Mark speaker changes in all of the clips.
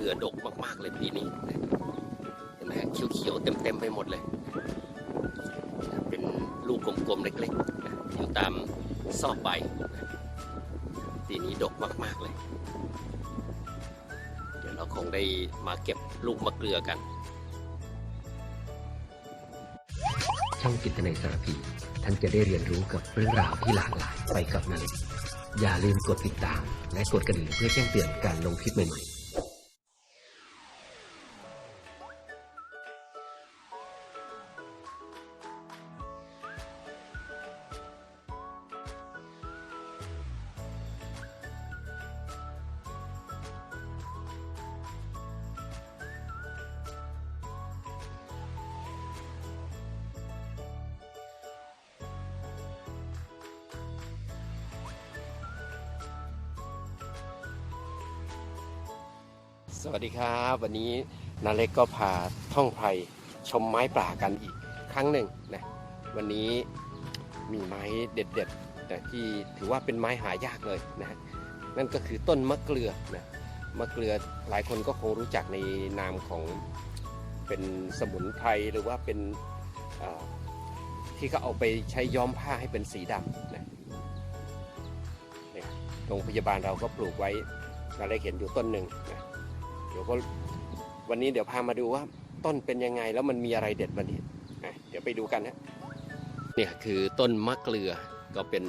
Speaker 1: ลือดกมาก ๆ เลยปีนี้เห็นไหมเขียวๆเต็ม ๆ ไปหมดเลย เป็นลูกกลม ๆ เล็กๆอยู่ตามซอกใบปีนี้ดกมาก ๆ เลย เดี๋ยวเราคงได้มาเก็บลูกมะเกลือกัน
Speaker 2: ช่องจิตในสารพีท่านจะได้เรียนรู้กับเรื่องราวที่หลากหลายไปกับนาเล็กอย่าลืมกดติดตาม และกดกระดิ่งเพื่อแจ้งเตือนการลงคลิปใหม่ๆ
Speaker 1: สวัสดีครับ วันนี้นาเล็กก็พาท่องไพรชมไม้ป่ากันอีกครั้งหนึ่งนะวันนี้มีไม้เด็ดๆนะที่ถือว่าเป็นไม้หายากเลยนะนั่นก็คือต้นมะเกลือนะมะเกลือหลายคนก็คงรู้จักในนามของเป็นสมุนไพรหรือว่าเป็นที่เขาเอาไปใช้ย้อมผ้าให้เป็นสีดำนะโรงพยาบาลเราก็ปลูกไว้นาเล็กเห็นอยู่ต้นหนึ่งนะ เดี๋ยวก็วันนี้เดี๋ยวพามาดูว่าต้นเป็นยังไงแล้วมันมีอะไรเด็ดวันนี้อ่เดี๋ยวไปดูกันนะเนี่ยคือต้นมะเกลือก็เป็น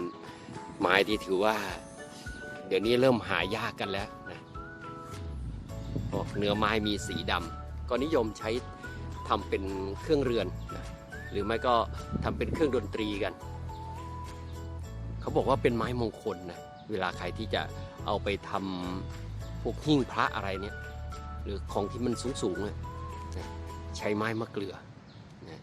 Speaker 1: ไม้ที่ถือว่า เดี๋ยวนี้เริ่มหายากกันแล้วนะเพราะเนื้อไม้มีสีดำก็นิยมใช้ทำเป็นเครื่องเรือนนะหรือไม่ก็ทำเป็นเครื่องดนตรีกัน เขาบอกว่าเป็นไม้มงคลนะเวลาใครที่จะเอาไปทำพวกหิ้งพระอะไรเนี่ย หรือของที่มันสูงสูงๆนะใช้ไม้มะเกลือนะ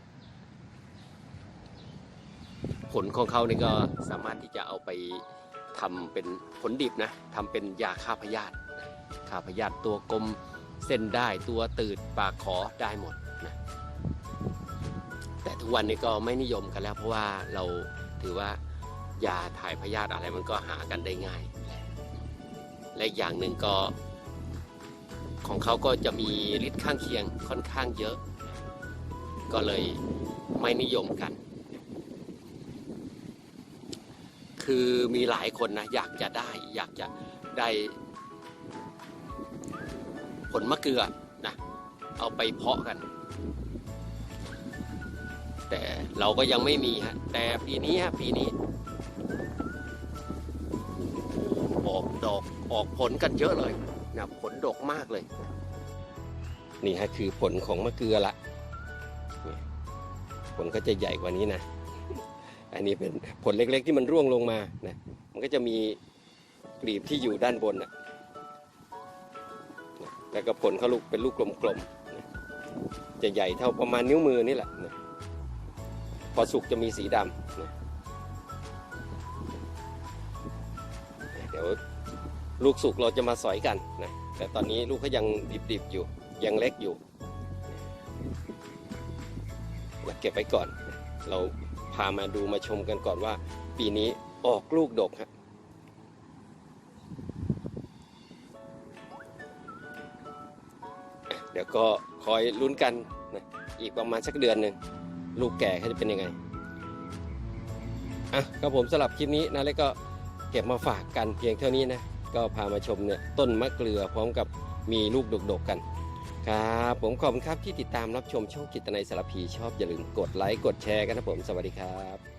Speaker 1: ผลของเขาเนี่ก็สามารถที่จะเอาไปทำเป็นผลดิบนะทำเป็นยาฆ่าพยาธิฆ่าพยาธิตัวกลมเส้นได้ตัวตืดปากขอได้หมดนะแต่ทุกวันนี้ก็ไม่นิยมกันแล้ว เพราะว่าเราถือว่ายาถ่ายพยาธิอะไรมันก็หากันได้ง่าย และอย่างหนึ่งก็ ของเขาก็จะมีฤทธิ์ข้างเคียงค่อนข้างเยอะ ก็เลยไม่นิยมกัน คือมีหลายคนนะอยากจะได้อยากจะได้ผลมะเกลือนะเอาไปเพาะกัน แต่เราก็ยังไม่มีฮะแต่ปีนี้ฮะปีนี้ออกดอก ออกผลกันเยอะเลยนะผลดกมากเลย นี่ฮะคือผลของมะเกลือละผลก็จะใหญ่กว่านี้นะ อันนี้เป็นผลเล็กๆที่มันร่วงลงมานะมันก็จะมีกลีบที่อยู่ด้านบนนะนะแล้วก็ผลเขาลูกเป็นลูกกลมๆนะจะใหญ่เท่าประมาณนิ้วมือนี่แหละนะพอสุกจะมีสีดำนะ ลูกสุกเราจะมาสอยกันนะแต่ตอนนี้ลูกเขายังดิบๆอยู่ยังเล็กอยู่เราเก็บไว้ก่อน เราพามาดูมาชมกันก่อนว่า ปีนี้ออกลูกดกฮะเดี๋ยวก็คอยลุ้นกันนะอีกประมาณสักเดือนหนึ่งลูกแก่เขาจะเป็นยังไงอะครับผมสำหรับคลิปนี้นะแล้วก็เก็บมาฝากกันเพียงเท่านี้นะ ก็พามาชมเนี่ยต้นมะเกลือพร้อมกับมีลูกดกๆกันครับผมขอบคุณครับที่ติดตามรับชมช่องกิตในยสารพีชอบอย่าลืมกดไลค์กดแชร์กันนะผมสวัสดีครับ